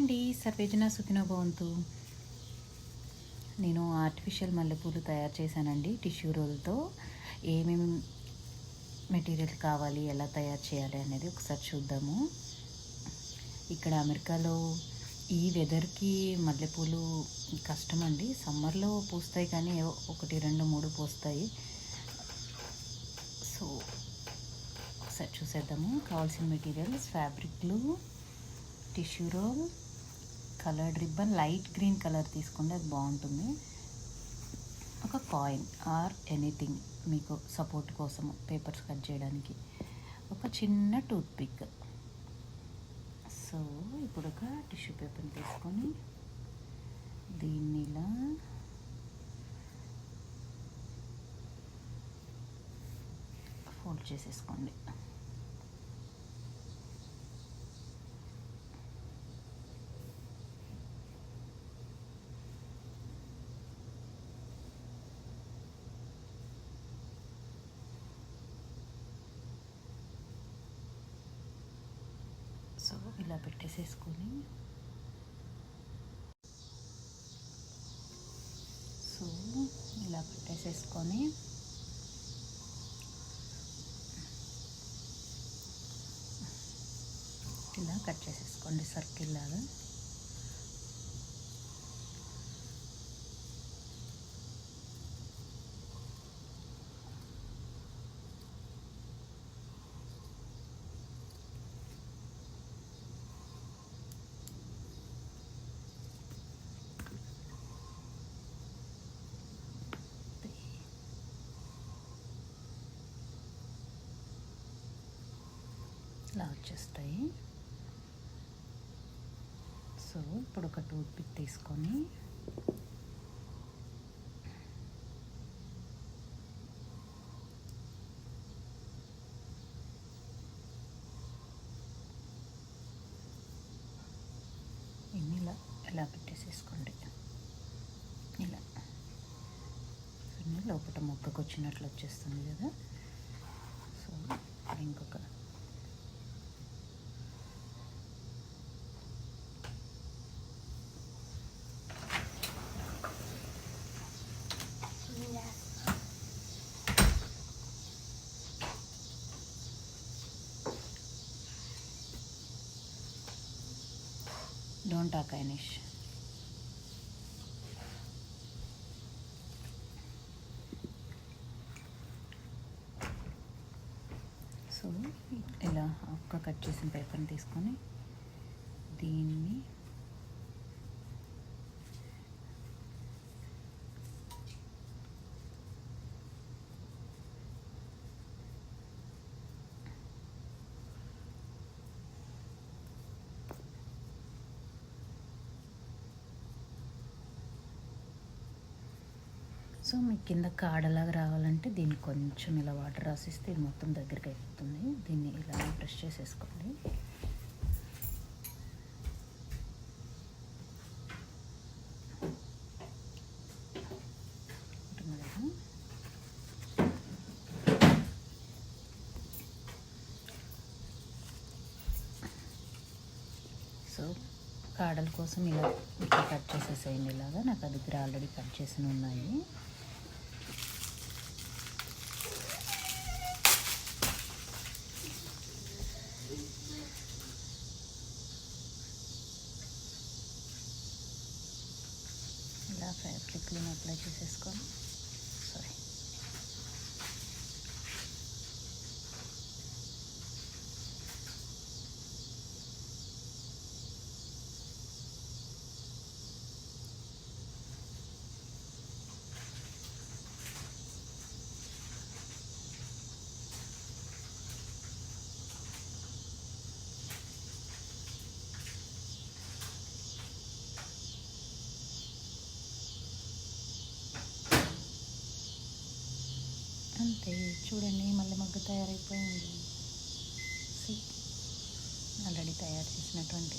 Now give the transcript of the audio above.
అండి సర్వేజన సుఖినో భవంతు. నేను ఆర్టిఫిషియల్ మల్లెపూలు తయారు చేశానండి టిష్యూ రోల్తో. ఏమేమి మెటీరియల్ కావాలి ఎలా తయారు చేయాలి అనేది ఒకసారి చూద్దాము. ఇక్కడ అమెరికాలో ఈ వెదర్కి మల్లెపూలు కష్టం అండి సమ్మర్లో పూస్తాయి కానీ ఒకటి రెండు మూడు పూస్తాయి. సో ఒకసారి చూసేద్దాము. కావాల్సిన materials ఫ్యాబ్రిక్లు tissue roll. Coloured ribbon light green colour తీసుకుంటే అది బాగుంటుంది. ఒక కాయిన్ ఆర్ ఎనీథింగ్ మీకు సపోర్ట్ కోసం పేపర్స్ కట్ చేయడానికి. ఒక చిన్న టూత్ పిక్ సో ఇప్పుడు ఒక టిష్యూ పేపర్ని తీసుకొని దీన్ని ఇలా ఫోల్డ్ చేసేసుకోండి సో ఇలా పెట్టేసేసుకొని సో ఇలా పెట్టేసేసుకొని ఇలా కట్ చేసేసుకోండి సర్కిల్ లాగా. ఇలా వచ్చేస్తాయి. సో ఇప్పుడు ఒక టూత్ పిక్ తీసుకొని ఇన్ని ఇలా ఇలా పెట్టేసేసుకోండి. ఇలా. ఇన్ని లోపల మొక్కకు వచ్చినట్లు వచ్చేస్తుంది కదా. సో ఇంకొక డోంట్ టాక్ ఐనిష్ సో ఇలా ఒక్క కట్ చేసిన పేపర్ని తీసుకొని దీన్ని సో మీకు కింద కాడలాగా రావాలంటే దీన్ని కొంచెం ఇలా వాటర్ రాసిస్తే ఇది మొత్తం దగ్గరికి అయిపోతుంది. దీన్ని ఇలా బ్రష్ చేసేసుకోండి. సో కాడల కోసం ఇలా కట్ చేసేసేయండి ఇలాగా. నాకు అది దగ్గర ఆల్రెడీ కట్ చేసి ఉన్నాయి. ఇలా అప్లై చేసేసుకొని అంతే చూడండి మళ్ళీ మగ్గు తయారైపోయింది. ఆల్రెడీ తయారు చేసినటువంటి